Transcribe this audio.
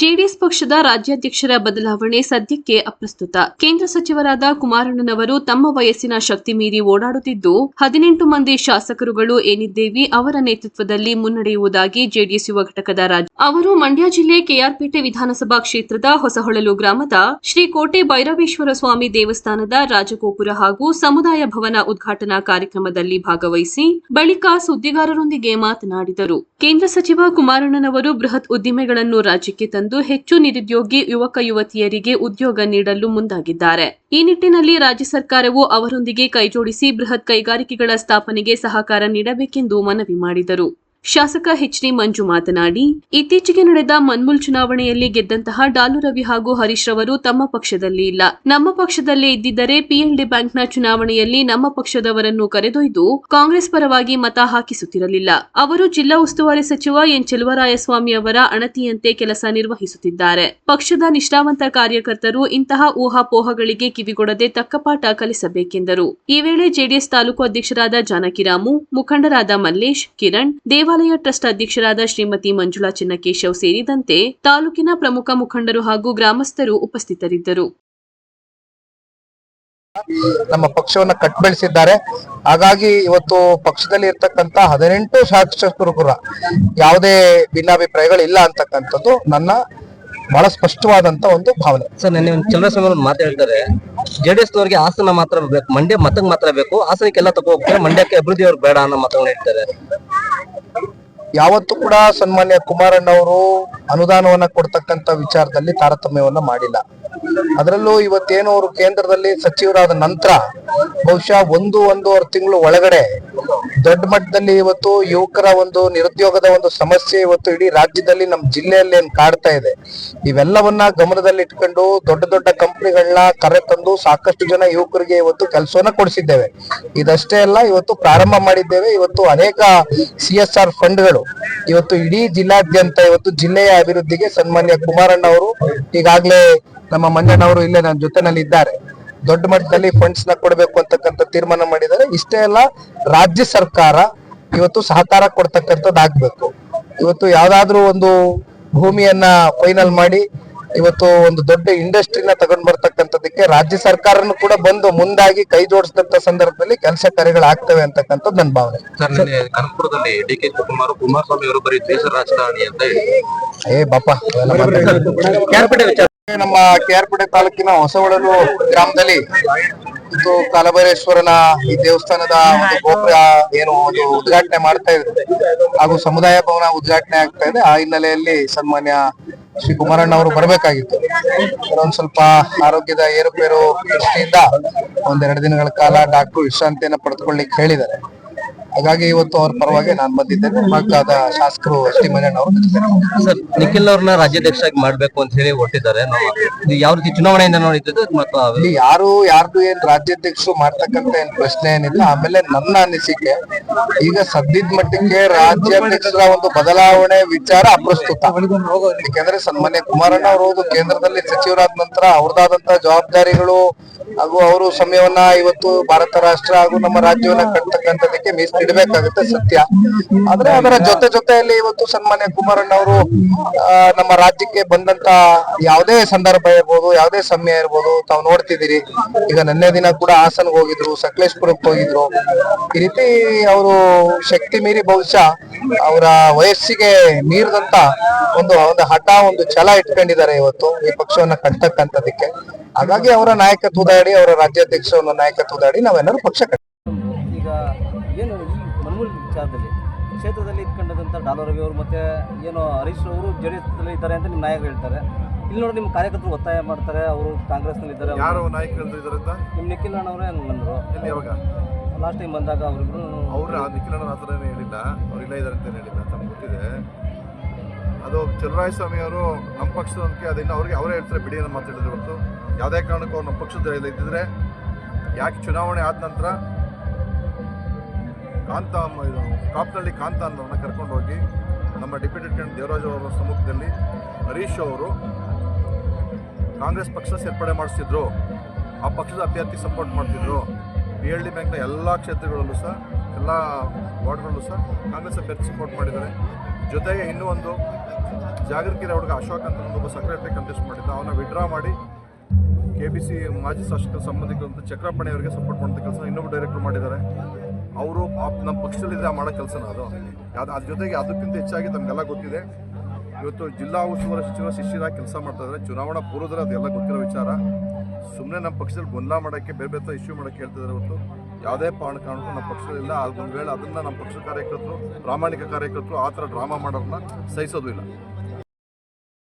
JDS ಪಕ್ಷದ ರಾಜ್ಯಾಧ್ಯಕ್ಷರ ಬದಲಾವಣೆ ಸದ್ಯಕ್ಕೆ ಅಪ್ರಸ್ತುತ. ಕೇಂದ್ರ ಸಚಿವರಾದ ಕುಮಾರಣ್ಣನವರು ತಮ್ಮ ವಯಸ್ಸಿನ ಶಕ್ತಿ ಮೀರಿ ಓಡಾಡುತ್ತಿದ್ದು, ಹದಿನೆಂಟು ಮಂದಿ ಶಾಸಕರುಗಳು ಏನಿದ್ದೇವಿ ಅವರ ನೇತೃತ್ವದಲ್ಲಿ ಮುನ್ನಡೆಯುವುದಾಗಿ ಜೆಡಿಎಸ್ ಯುವ ಘಟಕದ ರಾಜ್ಯ ಅವರು ಮಂಡ್ಯ ಜಿಲ್ಲೆ ಕೆಆರ್ಪೇಟೆ ವಿಧಾನಸಭಾ ಕ್ಷೇತ್ರದ ಹೊಸಹೊಳಲು ಗ್ರಾಮದ ಶ್ರೀ ಕೋಟೆ ಭೈರವೇಶ್ವರ ಸ್ವಾಮಿ ದೇವಸ್ಥಾನದ ರಾಜಗೋಪುರ ಹಾಗೂ ಸಮುದಾಯ ಭವನ ಉದ್ಘಾಟನಾ ಕಾರ್ಯಕ್ರಮದಲ್ಲಿ ಭಾಗವಹಿಸಿ ಬಳಿಕ ಸುದ್ದಿಗಾರರೊಂದಿಗೆ ಮಾತನಾಡಿದರು. ಕೇಂದ್ರ ಸಚಿವ ಕುಮಾರಣ್ಣನವರು ಬೃಹತ್ ಉದ್ದಿಮೆಗಳನ್ನು ರಾಜ್ಯಕ್ಕೆ ತಂದು ಹೆಚ್ಚು ನಿರುದ್ಯೋಗಿ ಯುವಕ ಯುವತಿಯರಿಗೆ ಉದ್ಯೋಗ ನೀಡಲು ಮುಂದಾಗಿದ್ದಾರೆ. ಈ ನಿಟ್ಟಿನಲ್ಲಿ ರಾಜ್ಯ ಸರ್ಕಾರವು ಅವರೊಂದಿಗೆ ಕೈಜೋಡಿಸಿ ಬೃಹತ್ ಕೈಗಾರಿಕೆಗಳ ಸ್ಥಾಪನೆಗೆ ಸಹಕಾರ ನೀಡಬೇಕೆಂದು ಮನವಿ ಮಾಡಿದರು. ಶಾಸಕ ಎಚ್ಡಿ ಮಂಜು ಮಾತನಾಡಿ, ಇತ್ತೀಚೆಗೆ ನಡೆದ ಮನ್ಮೂಲ್ ಚುನಾವಣೆಯಲ್ಲಿ ಗೆದ್ದಂತಹ ಡಾಲು ರವಿ ಹಾಗೂ ಹರೀಶ್ ರವರು ತಮ್ಮ ಪಕ್ಷದಲ್ಲಿ ಇಲ್ಲ. ನಮ್ಮ ಪಕ್ಷದಲ್ಲೇ ಇದ್ದಿದ್ದರೆ ಪಿಎಲ್ಡಿ ಬ್ಯಾಂಕ್ನ ಚುನಾವಣೆಯಲ್ಲಿ ನಮ್ಮ ಪಕ್ಷದವರನ್ನು ಕರೆದೊಯ್ದು ಕಾಂಗ್ರೆಸ್ ಪರವಾಗಿ ಮತ ಹಾಕಿಸುತ್ತಿರಲಿಲ್ಲ. ಅವರು ಜಿಲ್ಲಾ ಉಸ್ತುವಾರಿ ಸಚಿವ ಎನ್. ಚೆಲುವರಾಯಸ್ವಾಮಿ ಅವರ ಅಣತಿಯಂತೆ ಕೆಲಸ ನಿರ್ವಹಿಸುತ್ತಿದ್ದಾರೆ. ಪಕ್ಷದ ನಿಷ್ಠಾವಂತ ಕಾರ್ಯಕರ್ತರು ಇಂತಹ ಊಹಾಪೋಹಗಳಿಗೆ ಕಿವಿಗೊಡದೆ ತಕ್ಕಪಾಠ ಕಲಿಸಬೇಕೆಂದರು. ಈ ವೇಳೆ ಜೆಡಿಎಸ್ ತಾಲೂಕು ಅಧ್ಯಕ್ಷರಾದ ಜಾನಕಿರಾಮು ಮುಖಂಡರಾದ ಮಲ್ಲೇಶ್, ಕಿರಣ್ ದೇವಾಲಯ ಟ್ರಸ್ಟ್ ಅಧ್ಯಕ್ಷರಾದ ಶ್ರೀಮತಿ ಮಂಜುಳಾ ಚಿನ್ನಕೇಶವ್ ಸೇರಿದಂತೆ ತಾಲೂಕಿನ ಪ್ರಮುಖ ಮುಖಂಡರು ಹಾಗೂ ಗ್ರಾಮಸ್ಥರು ಉಪಸ್ಥಿತರಿದ್ದರು. ನಮ್ಮ ಪಕ್ಷವನ್ನ ಕಟ್ ಬೆಳೆಸಿದ್ದಾರೆ ಹಾಗಾಗಿ ಇವತ್ತು ಪಕ್ಷದಲ್ಲಿ ಇರ್ತಕ್ಕಂತ ಹದಿನೆಂಟು ಶಾಸಕರು ಕೂಡ ಯಾವುದೇ ಭಿನ್ನಾಭಿಪ್ರಾಯಗಳು ಇಲ್ಲ ಅಂತಕ್ಕಂಥದ್ದು ನನ್ನ ಬಹಳ ಸ್ಪಷ್ಟವಾದಂತ ಒಂದು ಭಾವನೆ. ಸರ್ ನೆನ್ನೆ ಒಂದು ಚಂದ್ರಸ್ವಾಮಿ ಮಾತಾಡ್ತಾರೆ ಜೆಡಿಎಸ್ ನವರಿಗೆ ಹಾಸನ ಮಾತ್ರ ಬೇಕು ಮಂಡ್ಯ ಮತಕ್ಕೆ ಮಾತ್ರ ಬೇಕು ಹಾಸನಕ್ಕೆಲ್ಲ ತಗೋ ಹೋಗ್ತಾರೆ ಮಂಡ್ಯಕ್ಕೆ ಅಭಿವೃದ್ಧಿ ಅವ್ರು ಬೇಡ ಅನ್ನೋ ಮಾತನ್ನ ಹೇಳ್ತಾರೆ. ಯಾವತ್ತೂ ಕೂಡ ಸನ್ಮಾನ್ಯ ಕುಮಾರಣ್ಣವರು ಅನುದಾನವನ್ನ ಕೊಡ್ತಕ್ಕಂತ ವಿಚಾರದಲ್ಲಿ ತಾರತಮ್ಯವನ್ನ ಮಾಡಿಲ್ಲ. ಅದರಲ್ಲೂ ಇವತ್ತೇನು ಅವರು ಕೇಂದ್ರದಲ್ಲಿ ಸಚಿವರಾದ ನಂತರ ಬಹುಶಃ ಒಂದು ಒಂದೂವರೆ ತಿಂಗಳು ಒಳಗಡೆ ದೊಡ್ಡ ಮಟ್ಟದಲ್ಲಿ ಇವತ್ತು ಯುವಕರ ಒಂದು ನಿರುದ್ಯೋಗದ ಒಂದು ಸಮಸ್ಯೆ ಇವತ್ತು ಇಡೀ ರಾಜ್ಯದಲ್ಲಿ ನಮ್ಮ ಜಿಲ್ಲೆಯಲ್ಲಿ ಏನ್ ಕಾಡ್ತಾ ಇದೆ. ಇವೆಲ್ಲವನ್ನ ಗಮನದಲ್ಲಿ ಇಟ್ಕೊಂಡು ದೊಡ್ಡ ದೊಡ್ಡ ಕಂಪನಿಗಳನ್ನ ಕರೆತಂದು ಸಾಕಷ್ಟು ಜನ ಯುವಕರಿಗೆ ಇವತ್ತು ಕೆಲಸವನ್ನ ಕೊಡಿಸಿದ್ದೇವೆ. ಇದಷ್ಟೇ ಅಲ್ಲ, ಇವತ್ತು ಪ್ರಾರಂಭ ಮಾಡಿದ್ದೇವೆ. ಇವತ್ತು ಅನೇಕ ಸಿ ಎಸ್ ಆರ್ ಫಂಡ್ಗಳು ಇವತ್ತು ಇಡೀ ಜಿಲ್ಲಾದ್ಯಂತ, ಇವತ್ತು ಜಿಲ್ಲೆಯ ಅಭಿವೃದ್ಧಿಗೆ ಸನ್ಮಾನ್ಯ ಕುಮಾರಣ್ಣ ಅವರು ಈಗಾಗಲೇ ನಮ್ಮ ಮಂಜಣ್ಣವರು ಇಲ್ಲೇ ನನ್ನ ಜೊತೆನಲ್ಲಿ ಇದ್ದಾರೆ ದೊಡ್ಡ ಮಟ್ಟದಲ್ಲಿ ಫಂಡ್ಸ್ನ ಕೊಡಬೇಕು ಅಂತಕ್ಕಂಥ ತೀರ್ಮಾನ ಮಾಡಿದ್ದಾರೆ ಇಷ್ಟೇ ಅಲ್ಲ ರಾಜ್ಯ ಸರ್ಕಾರ ಇವತ್ತು ಸಹಕಾರ ಕೊಡ್ತಕ್ಕಂಥದ್ದು ಆಗ್ಬೇಕು ಇವತ್ತು ಯಾವ್ದಾದ್ರು ಒಂದು ಭೂಮಿಯನ್ನ ಫೈನಲ್ ಮಾಡಿ ಇವತ್ತು ಒಂದು ದೊಡ್ಡ ಇಂಡಸ್ಟ್ರಿನ ತಗೊಂಡ್ ಬರ್ತಕ್ಕಂಥದಕ್ಕೆ ರಾಜ್ಯ ಸರ್ಕಾರನು ಕೂಡ ಬಂದು ಮುಂದಾಗಿ ಕೈ ಜೋಡಿಸಿದಂತ ಸಂದರ್ಭದಲ್ಲಿ ಕೆಲಸ ಕಾರ್ಯಗಳಾಗ್ತವೆ ಅಂತಕ್ಕಂಥದ್ದು ನನ್ನ ಭಾವನೆ ಸರ್ ನಿನ್ನೆ ಕನಕಪುರದಲ್ಲಿ ಡಿ ಕೆ ಶಿವಕುಮಾರ್ ಕುಮಾರಸ್ವಾಮಿ ಅವರು ಬರೀ ದ್ವೇಷ ರಾಜಕಾರಣಿ ಅಂತ ಹೇಳಿ ಏ ಬಾಪ ನಮ್ಮ ಕೆಆರ್ಪೇಟೆ ತಾಲೂಕಿನ ಹೊಸವಳಲು ಗ್ರಾಮದಲ್ಲಿ ಇದು ಕಾಲಭೈರೇಶ್ವರನ ಈ ದೇವಸ್ಥಾನದ ಒಂದು ಗೋಪುರ ಏನು ಒಂದು ಉದ್ಘಾಟನೆ ಮಾಡ್ತಾ ಇದ್ರು ಹಾಗೂ ಸಮುದಾಯ ಭವನ ಉದ್ಘಾಟನೆ ಆಗ್ತಾ ಇದೆ. ಆ ಹಿನ್ನೆಲೆಯಲ್ಲಿ ಸನ್ಮಾನ್ಯ ಶ್ರೀ ಕುಮಾರಣ್ಣ ಅವರು ಬರಬೇಕಾಗಿತ್ತು. ಒಂದ್ ಸ್ವಲ್ಪ ಆರೋಗ್ಯದ ಏರುಪೇರು ದೃಷ್ಟಿಯಿಂದ ಒಂದೆರಡು ದಿನಗಳ ಕಾಲ ಡಾಕ್ಟರ್ ವಿಶ್ರಾಂತಿಯನ್ನು ಪಡೆದುಕೊಳ್ಳಿಕ್ಕೆ ಹೇಳಿದ್ದಾರೆ. ಹಾಗಾಗಿ ಇವತ್ತು ಅವ್ರ ಪರವಾಗಿ ನಾನು ಬಂದಿದ್ದೇನೆ. ಮಗ್ಗಾದ ಶಾಸಕರು ಮಂಜಣ್ಣ ಅವರು. ಸರ್ ನಿಖಿಲ್ ಅವ್ರನ್ನ ರಾಜ್ಯಾಧ್ಯಕ್ಷರಾಗಿ ಮಾಡ್ಬೇಕು ಅಂತ ಹೇಳಿ ಹೊರಟಿದ್ದಾರೆ. ಯಾವ ರೀತಿ ಚುನಾವಣೆಯಿಂದ ನೋಡಿದ್ದು ಮತ್ತು ಇಲ್ಲಿ ಯಾರು ಯಾರ್ದು ಏನ್ ರಾಜ್ಯಾಧ್ಯಕ್ಷರು ಮಾಡ್ತಕ್ಕಂತ ಏನ್ ಪ್ರಶ್ನೆ ಏನಿಲ್ಲ. ಆಮೇಲೆ ನನ್ನ ಅನಿಸಿಕೆ ಈಗ ಸದ್ಯದ ಮಟ್ಟಿಗೆ ರಾಜ್ಯಾಧ್ಯಕ್ಷರ ಒಂದು ಬದಲಾವಣೆ ವಿಚಾರ ಅಪ್ರಸ್ತುತ. ಯಾಕೆಂದ್ರೆ ಸನ್ಮಾನ್ಯ ಕುಮಾರಣ್ಣ ಅವರು ಕೇಂದ್ರದಲ್ಲಿ ಸಚಿವರಾದ ನಂತರ ಅವ್ರದಾದಂತ ಜವಾಬ್ದಾರಿಗಳು ಹಾಗೂ ಅವರು ಸಮಯವನ್ನ ಇವತ್ತು ಭಾರತ ರಾಷ್ಟ್ರ ಹಾಗೂ ನಮ್ಮ ರಾಜ್ಯವನ್ನ ಕಟ್ತಕ್ಕಂಥದಕ್ಕೆ ಮೀಸಲಿಡಬೇಕಾಗುತ್ತೆ ಸತ್ಯ. ಆದ್ರೆ ಅದರ ಜೊತೆ ಜೊತೆಯಲ್ಲಿ ಇವತ್ತು ಸನ್ಮಾನ್ಯ ಕುಮಾರಣ್ಣ ಅವರು ನಮ್ಮ ರಾಜ್ಯಕ್ಕೆ ಬಂದಂತ ಯಾವುದೇ ಸಂದರ್ಭ ಇರ್ಬೋದು, ಯಾವುದೇ ಸಮಯ ಇರ್ಬೋದು, ತಾವು ನೋಡ್ತಿದ್ದೀರಿ. ಈಗ ನಿನ್ನೆ ದಿನ ಕೂಡ ಹಾಸನ್ಗೆ ಹೋಗಿದ್ರು, ಸಕಲೇಶ್ಪುರಕ್ಕೆ ಹೋಗಿದ್ರು. ಈ ರೀತಿ ಅವರು ಶಕ್ತಿ ಮೀರಿ ಬಹುಶಃ ಅವರ ವಯಸ್ಸಿಗೆ ಮೀರಿದಂತ ಒಂದು ಒಂದು ಹಠ ಒಂದು ಛಲ ಇಟ್ಕೊಂಡಿದ್ದಾರೆ ಇವತ್ತು ಈ ಪಕ್ಷವನ್ನ ಕಟ್ತಕ್ಕಂಥದಕ್ಕೆ. ಹಾಗಾಗಿ ಅವರ ನಾಯಕತ್ವದಾಡಿ ಅವರ ರಾಜ್ಯಾಧ್ಯಕ್ಷರ ನಾಯಕತ್ವದಾಡಿ ನಾವೆಲ್ಲರೂ ಪಕ್ಷ ಕಟ್ಟ ಈಗ ಏನು ವಿಚಾರದಲ್ಲಿ ಕ್ಷೇತ್ರದಲ್ಲಿ ಇಟ್ಕೊಂಡಂತ ಡಾಲರ್ ರವಿ ಅವರು ಮತ್ತೆ ಏನು ಹರೀಶ್ ಅವರು ಜೆಡಿಎಸ್ ಇದ್ದಾರೆ ಅಂತ ನಿಮ್ಮ ನಾಯಕರು ಹೇಳ್ತಾರೆ. ಇಲ್ಲಿ ನೋಡಿ ನಿಮ್ಮ ಕಾರ್ಯಕರ್ತರು ಒತ್ತಾಯ ಮಾಡ್ತಾರೆ ಅವರು ಕಾಂಗ್ರೆಸ್ನಲ್ಲಿ ಇದ್ದಾರೆ. ಯಾರು ನಾಯಕರು ನಿಮ್ಮ ನಿಖಿಲ್ ಅಣ್ಣವರೇ ಬಂದರು ಯಾವಾಗ? ಲಾಸ್ಟ್ ಟೈಮ್ ಬಂದಾಗ ಅವರಿಬ್ರು ಅವ್ರ ಆ ನಿಖಿಲಣ್ಣ ಹೇಳಿಲ್ಲ. ಅವ್ರು ಇಲ್ಲ ಅಂತ ಹೇಳಿಲ್ಲ. ತಮ್ಗೆ ಗೊತ್ತಿದೆ. ಅದು ಚಲುವರಾಯ ಸ್ವಾಮಿ ಅವರು ನಮ್ಮ ಪಕ್ಷದಕ್ಕೆ ಅದನ್ನ ಅವ್ರಿಗೆ ಅವರೇ ಹೇಳ್ತಾರೆ, ಬಿಡಿ ಅಂತ ಮಾತಾಡಿದ್ರು ಹೊರತು. ಯಾವುದೇ ಕಾರಣಕ್ಕೂ ಅವ್ರು ನಮ್ಮ ಪಕ್ಷದ ಇದ್ದಿದ್ರೆ ಯಾಕೆ ಚುನಾವಣೆ ಆದ ನಂತರ ಕಾಂತ ಇದು ಕಾಪ್ನಳ್ಳಿ ಕಾಂತ ಅನ್ನೋರನ್ನ ಕರ್ಕೊಂಡು ಹೋಗಿ ನಮ್ಮ ಡೆಪ್ಯೂಟಿ ಕಂಡ್ ದೇವರಾಜ್ ಅವರ ಸಮ್ಮುಖದಲ್ಲಿ ಹರೀಶ್ ಅವರು ಕಾಂಗ್ರೆಸ್ ಪಕ್ಷ ಸೇರ್ಪಡೆ ಮಾಡಿಸಿದ್ರು ಆ ಪಕ್ಷದ ಅಭ್ಯರ್ಥಿ ಸಪೋರ್ಟ್ ಮಾಡ್ತಿದ್ರು. ಪಿ ಎಲ್ ಡಿ ಬ್ಯಾಂಕ್ನ ಎಲ್ಲ ಕ್ಷೇತ್ರಗಳಲ್ಲೂ ಸಹ, ಎಲ್ಲ ವಾರ್ಡ್ಗಳಲ್ಲೂ ಸಹ ಕಾಂಗ್ರೆಸ್ ಅಭ್ಯರ್ಥಿ ಸಪೋರ್ಟ್ ಮಾಡಿದ್ದಾರೆ. ಜೊತೆಗೆ ಇನ್ನೂ ಒಂದು ಜಾಗೃತಿರ ಹುಡುಗ ಅಶೋಕ್ ಅಂತ ಒಬ್ಬ ಸೆಕ್ರೆಟರಿ ಕಂಟೆಸ್ಟ್ ಮಾಡಿದ್ದ. ಅವನ್ನ ವಿಡ್ರಾ ಮಾಡಿ ಕೆ ಬಿ ಸಿ ಮಾಜಿ ಶಾಸಕ ಸಂಬಂಧಿಕರಂತ ಚಕ್ರಪಾಣಿ ಅವರಿಗೆ ಸಪೋರ್ಟ್ ಮಾಡೋಂಥ ಕೆಲಸ ಇನ್ನೊಬ್ಬ ಡೈರೆಕ್ಟರ್ ಮಾಡಿದ್ದಾರೆ. ಅವರು ನಮ್ಮ ಪಕ್ಷದಲ್ಲಿದ್ದ ಮಾಡೋ ಕೆಲಸನ ಅದು? ಅದು ಅದ್ರ ಜೊತೆಗೆ ಅದಕ್ಕಿಂತ ಹೆಚ್ಚಾಗಿ ನಮಗೆಲ್ಲ ಗೊತ್ತಿದೆ. ಇವತ್ತು ಜಿಲ್ಲಾ ಉಸ್ತುವಾರಿ ಸಚಿವ ಶಿಷ್ಯರಾಗಿ ಕೆಲಸ ಮಾಡ್ತಾ ಇದ್ದಾರೆ. ಚುನಾವಣಾ ಪೂರ್ವದಲ್ಲಿ ಅದೆಲ್ಲ ಗೊತ್ತಿರೋ ವಿಚಾರ. ಸುಮ್ಮನೆ ನಮ್ಮ ಪಕ್ಷದಲ್ಲಿ ಗೊಂದಲ ಮಾಡೋಕ್ಕೆ, ಬೇರೆ ಬೇರೆ ಇಶ್ಯೂ ಮಾಡೋಕ್ಕೆ ಹೇಳ್ತಿದ್ದಾರೆ ಹೊರತು. ಯಾವುದೇ ಪಾಣ ಕಾರಣಕ್ಕೂ ನಮ್ಮ ಪಕ್ಷದಲ್ಲಿಲ್ಲ ಅದೊಂದು ವೇಳೆ ಅದನ್ನು ನಮ್ಮ ಪಕ್ಷದ ಕಾರ್ಯಕರ್ತರು, ಪ್ರಾಮಾಣಿಕ ಕಾರ್ಯಕರ್ತರು ಆ ಥರ ಡ್ರಾಮಾ ಮಾಡೋದನ್ನ ಸಹಿಸೋದು ಇಲ್ಲ.